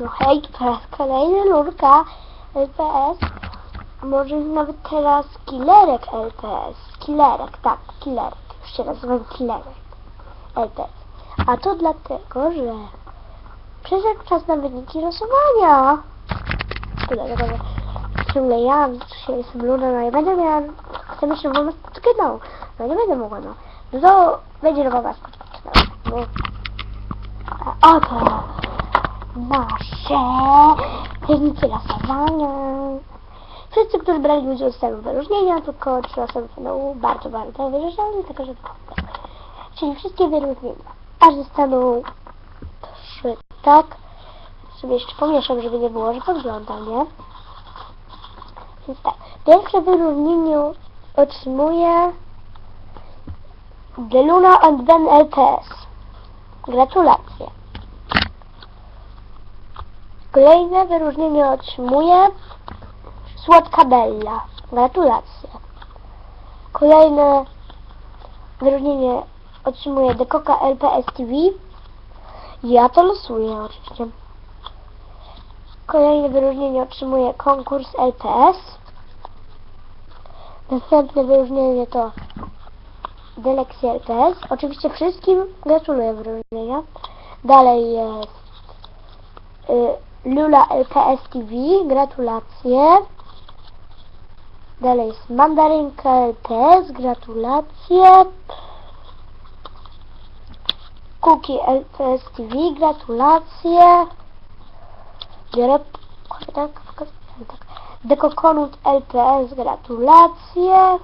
No hej, to teraz kolejna lurka LPS. Może nawet teraz killerek LPS. Killerek, tak, killerek. Już się nazywam killerek LPS. A to dlatego, że przyszedł czas na wyniki losowania. To dlatego, ciągle ja dzisiaj jestem Luna, no i będę miała, chcę mieć nową maskotkę, no. No nie będę mogła, no. No to będzie nowa maskotka, no. A oto nasze wyniki losowania. Wszyscy, którzy brali udział dostaną wyróżnienia, tylko trzy osoby będą bardzo, bardzo wyróżnione, tylko że Czyli wszystkie wyróżnienia. Aż dostaną trzy, tak? Sobie jeszcze pomieszam, żeby nie było, że podglądam, nie? Więc tak, pierwsze wyróżnienie otrzymuje Deluna and Ben LPS. Gratulacje. Kolejne wyróżnienie otrzymuje Słodka Bella. Gratulacje. Kolejne wyróżnienie otrzymuje Dekoka LPS TV. Ja to losuję oczywiście. Kolejne wyróżnienie otrzymuje konkurs LPS. Następne wyróżnienie to Delexia LPS. Oczywiście wszystkim gratuluję wyróżnienia. Dalej jest Lula LPS TV. Gratulacje. Dalej jest Mandarynka LPS. Gratulacje. Cookie LPS TV. Gratulacje. Biorę tak, tak. Dekokonut LPS. Gratulacje.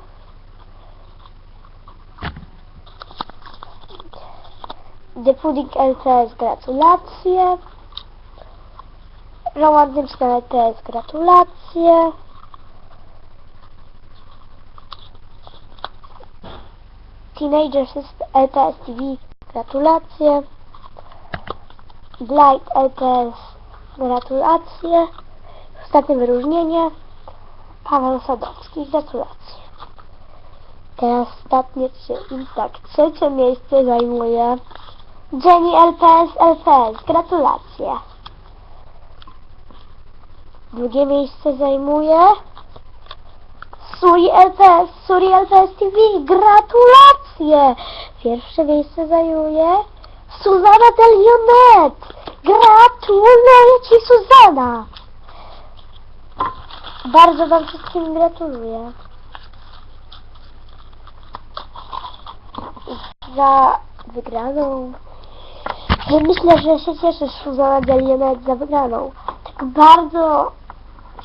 Depuding LPS. Gratulacje. Romantyczna LPS. Gratulacje. Teenager System LPS TV. Gratulacje. Blight LPS. Gratulacje. Ostatnie wyróżnienie. Paweł Sadowski. Gratulacje. Teraz ostatnie trzy. I tak, trzecie miejsce zajmuje Jenny LPS LPS. Gratulacje. Drugie miejsce zajmuje Suri LPS, Suri LPS TV. Gratulacje. Pierwsze miejsce zajmuje Suzana Delionet. Gratuluję Ci Suzana. Bardzo Wam wszystkim gratuluję. Za wygraną. Myślę, że się cieszysz Suzana Delionet za wygraną. Tak bardzo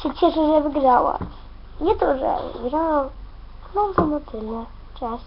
się cieszę, że wygrała. Nie to, że wygrałam. No to na tyle. Cześć.